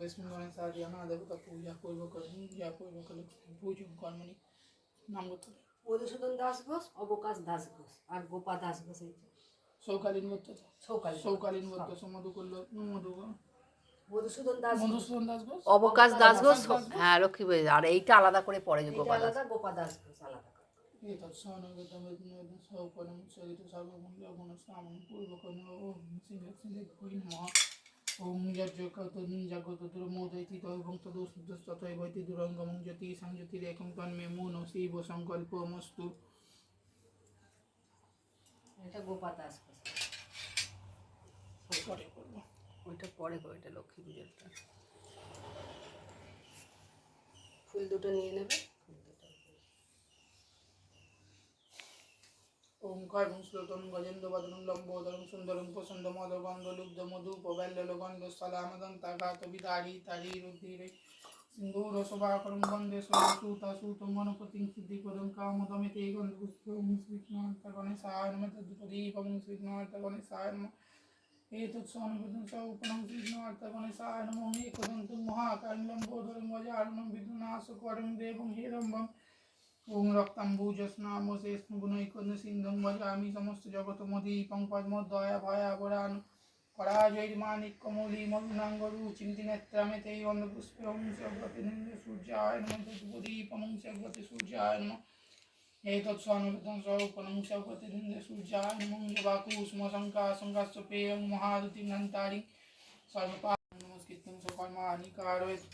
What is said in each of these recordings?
বেসমিল্লাহি সাদিয়ানা দেব কাকু ইয়া করব করুন ইয়া করব করুন বুঝুন কর্মনি নাম গোত্র মধুসূদন দাস ঘোষ অবকাশ দাস ঘোষ আর গোপা দাস ঘোষ এই সৌকালীন মধ্য সৌকালীন সৌকালীন মধ্য সমধু করল মধু অবকাশ দাস ঘোষ হ্যাঁ লক্ষ্মী আর এইটা আলাদা করে পড়ে গোপা আলাদা গোপা দাস ঘোষ আলাদা সর্বমূল্য গুণ সামন পূর্ব কোন সিংহ সিংহ ওং যজ্ঞকতন জাগ্রতদুরমোদয়তি তৈভং তদুস্তথৈবতি দুরঙ্গমং জ্যোতি সংযতিরেকং তন্মে মন মো সংকল্প সংকল্পমস্তু এটা গোপাতা আসবে। ওইটা পরে করব এটা লক্ষ্মী পুজোটা ফুল দুটো নিয়ে নেবে। ओंकारं श्लोकं गजेन्द्रवदनं लम्बोदरं सुन्दरं प्रसन्दमदगन्धलुब्धमधुपबल्लगन्धस्थलामदन्ताघातविदारी तारीरुद्धिरे सिन्धूरशोभाकरं वन्दे स्वसूतासूतं वनपतिं सिद्धिपदं कामदमिते गन्धपुष्पं श्रीकृष्णार्थगणेशाय नमः तद्दीपं श्रीकृष्णार्थगणेशाय नमः एतत् स्वानुपदं सौपनं श्रीकृष्णार्थगणेशाय नमो एकदन्तं महाकायं लम्बोदरं गजाननं विघ्ननाशकरं देवं हेरम्बं ওং রক্তাম্বুজস্নাম শেষ্ণগুণৈকন্য সিন্ধুম ভজামি সমস্ত জগতমদীপং পদ্মদয়া ভয়াবরান পরাজৈর্মানিক্যমূলি মরুণাঙ্গরু চিন্তিনেত্রামে তেই অন্ধপুষ্পে ওং সর্বতে নিন্দ সূর্যায় নম তদ্বদীপম সর্বতে সূর্যায় নম एतत् स्वानुगतं स्वरूपनं सौपति निन्द सूर्याय नमः जवाकुसुम शङ्का शङ्काश्चपेयं महारुतिं हन्तारिं सर्वपा नमस्कृत्यं स्वकर्माणि कारयत्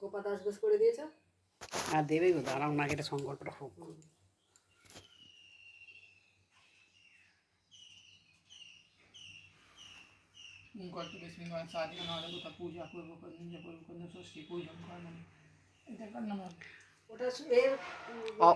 গোপা দাস ঘোষ করে দিয়েছ? আর দেবেই গো দাঁড়াও না এটা সংকল্পটা হোক। পূজা করব করব ষষ্ঠী এটা ওটা এর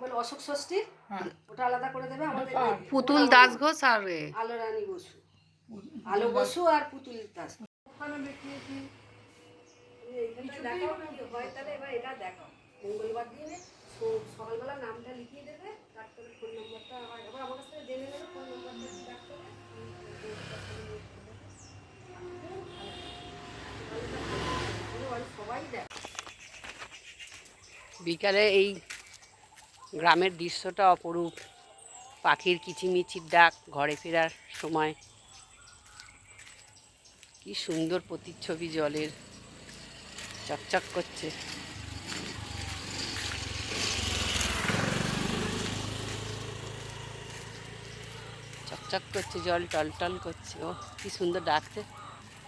মানে অশোক ষষ্ঠী? হ্যাঁ। ওটা আলাদা করে দেবে আমাদের হ্যাঁ, পুতুল দাস ঘোষ আর আলো রানী বসু। আলো বসু আর পুতুল দাস। ওখানে দেখিয়েছি তুমি এইখানটা দেখাও কি হয়? তাহলে এবার এটা দেখাও। মঙ্গলবার দিনে সকালবেলা নামটা লিখিয়ে দেবে ডাক্তারের ফোন নম্বরটা আবার আমার কাছ থেকে জেনে নেবে ফোন নম্বরটা ডাক্তারের সবাই দেখ বিকালে এই গ্রামের দৃশ্যটা অপরূপ। পাখির কিচিমিচির ডাক ঘরে ফেরার সময়। কি সুন্দর প্রতিচ্ছবি জলের। চকচক করছে। চকচক করছে, জল টলটল করছে। ও কি সুন্দর ডাকছে।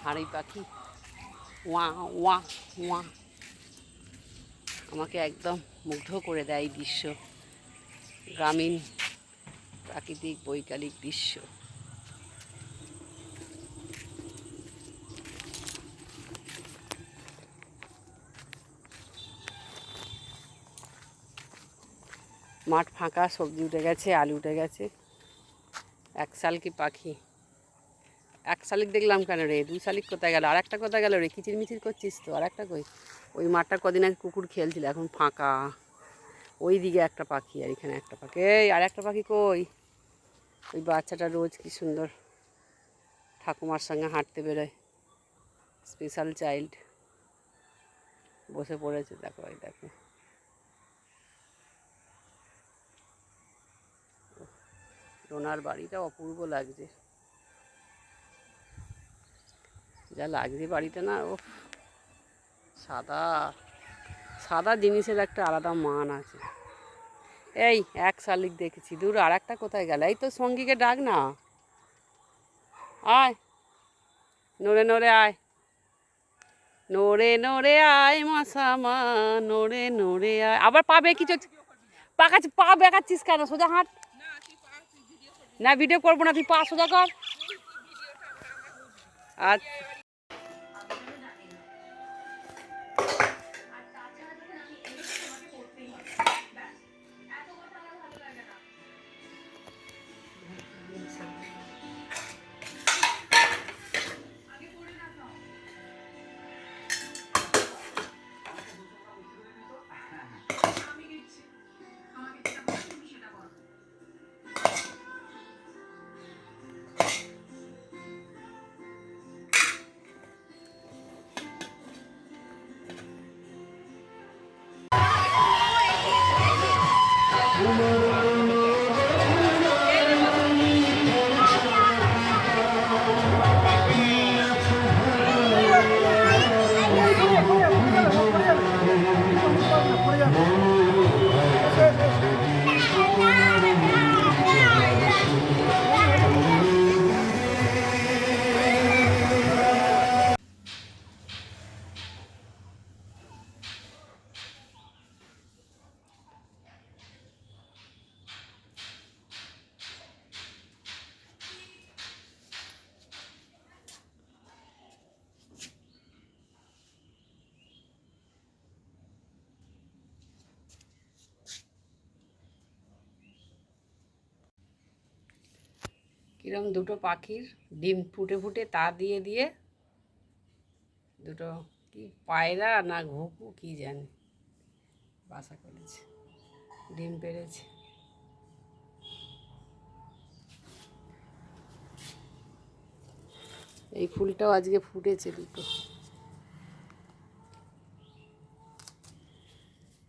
হাঁড়ি পাখি। ওয়া ওয়া ওয়া। আমাকে একদম মুগ্ধ করে দেয় দৃশ্য। গ্রামীণ প্রাকৃতিক বৈকালিক দৃশ্য। মাঠ ফাঁকা, সবজি উঠে গেছে, আলু উঠে গেছে। এক শালিক পাখি? এক শালিক দেখলাম কেন রে? দুই শালিক কোথায় গেল? আর একটা কোথায় গেল রে? কিচির মিচির করছিস তো, আর একটা কই? ওই মাঠটা কদিন আগে কুকুর খেলছিল, এখন ফাঁকা। ওই দিকে একটা পাখি, আর এখানে একটা পাখি। এই, আর একটা পাখি কই? ওই বাচ্চাটা রোজ কি সুন্দর ঠাকুমার সঙ্গে হাঁটতে বেরোয়। Special child. বসে পড়েছে, দেখো ওই দেখো। রোনার বাড়িটা অপূর্ব লাগছে। যা লাগছে বাড়িটা না ও সাদা সাদা জিনিসের একটা আলাদা মান আছে। এই, এক শালিক দেখেছি, দূর আর একটা কোথায় গেল? এই তো সঙ্গীকে ডাক না। আয়, নড়ে নড়ে আয়। নড়ে নড়ে আয় মাসামা নড়ে নড়ে আয়। আবার পা বেঁকিছ পাকাচ্ছি, পা বেঁকাচ্ছিস কেন? সোজা হাঁট। না ভিডিও করব না তুই পাঁচশো টাকা কর। কিরম দুটো পাখির ডিম ফুটে ফুটে তা দিয়ে দিয়ে দুটো কি পায়রা না ঘুঘু, কি জানি। বাসা করেছে, ডিম পেরেছে এই ফুলটাও আজকে ফুটেছে দুটো।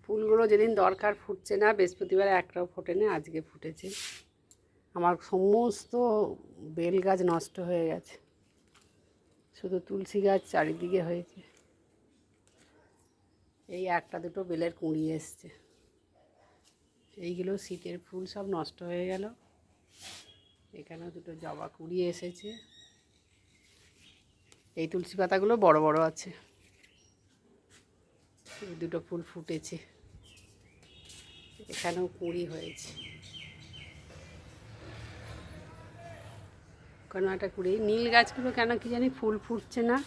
ফুলগুলো যেদিন দরকার ফুটছে না, বৃহস্পতিবার একটাও ফোটেনি, আজকে ফুটেছে। আমার সমস্ত বেল গাছ নষ্ট হয়ে গেছে। শুধু তুলসী গাছ চারিদিকে হয়েছে। এই একটা দুটো বেলের কুঁড়ি এসছে। এইগুলো শীতের ফুল সব নষ্ট হয়ে গেল। এখানেও দুটো জবা কুঁড়ি এসেছে। এই তুলসী পাতাগুলো বড় বড় আছে। দুটো ফুল ফুটেছে। এখানেও কুঁড়ি হয়েছে। কেন এই নীল গাছগুলো কেন কি জানি ফুল ফুটছে না।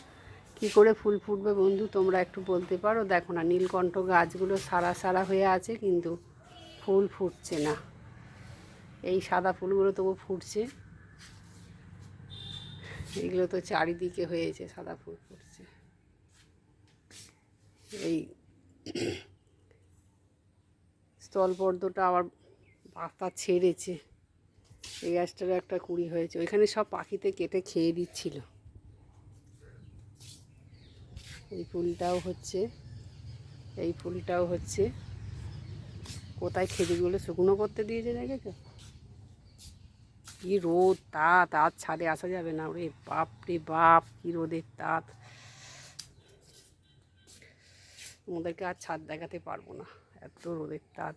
কি করে ফুল ফুটবে বন্ধু, তোমরা একটু বলতে পারো? দেখো না, নীলকণ্ঠ গাছগুলো সারা সারা হয়ে আছে, কিন্তু ফুল ফুটছে না। এই সাদা ফুলগুলো তবু ফুটছে। এগুলো তো চারিদিকে হয়েছে, সাদা ফুল ফুটছে। এই স্থলপর্দটা আবার পাতা ছেড়েছে। এই গাছটারও একটা কুড়ি হয়েছে। ওইখানে সব পাখিতে কেটে খেয়ে দিচ্ছিল। এই ফুলটাও হচ্ছে, এই ফুলটাও হচ্ছে। কোথায় খেজুরগুলো শুকনো করতে দিয়েছে, দেখেছ? কি রোদ, তাত তাত ছাদে আসা যাবে না ওরে বাপ রে বাপ, কি রোদের তাঁত। তোমাদেরকে আর ছাদ দেখাতে পারব না, এত রোদের তাত।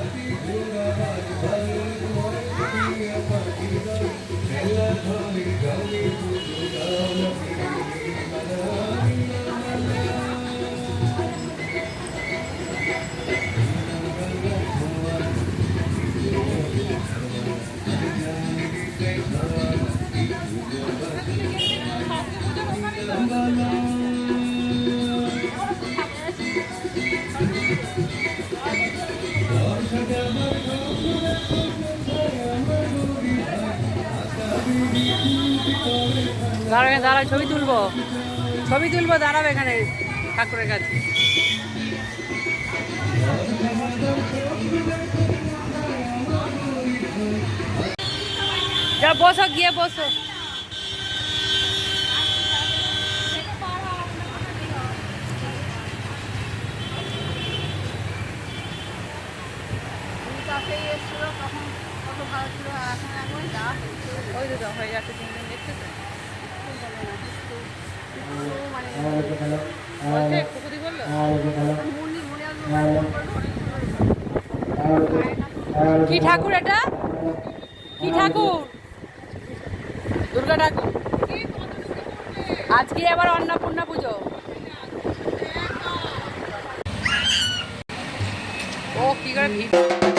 দাঁড়াবে দাঁড়া ছবি তুলবো। ছবি তুলবো, দাঁড়াবে এখানে ঠাকুরের কাছে। যা, বসো, গিয়ে বসো। তখন ভালো ছিল এখন এখন যা ওই তো হয়ে যাচ্ছে তিন দিন দেখতে তো মানে বলছে কুকুরি বলল মুন্নি মনে আসবে কি ঠাকুর এটা? কি ঠাকুর? দুর্গা ঠাকুর। আজকে আবার অন্নপূর্ণা পুজো। ও, কি করে ভিড়।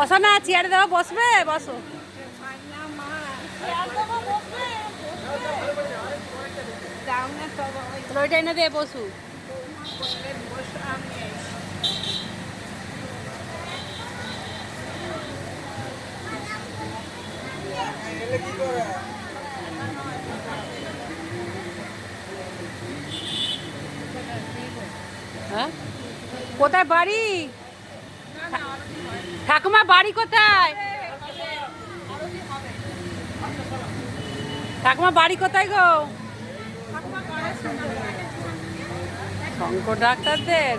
বসো না চেয়ারে দেওয়া বসবে? বসো। ওইটা এনে দিয়ে বসু। হ্যাঁ? কোথায় বাড়ি? ঠাকুমা বাড়ি কোথায়? ঠাকুমা বাড়ি কোথায় গো? শঙ্কর ডাক্তারদের?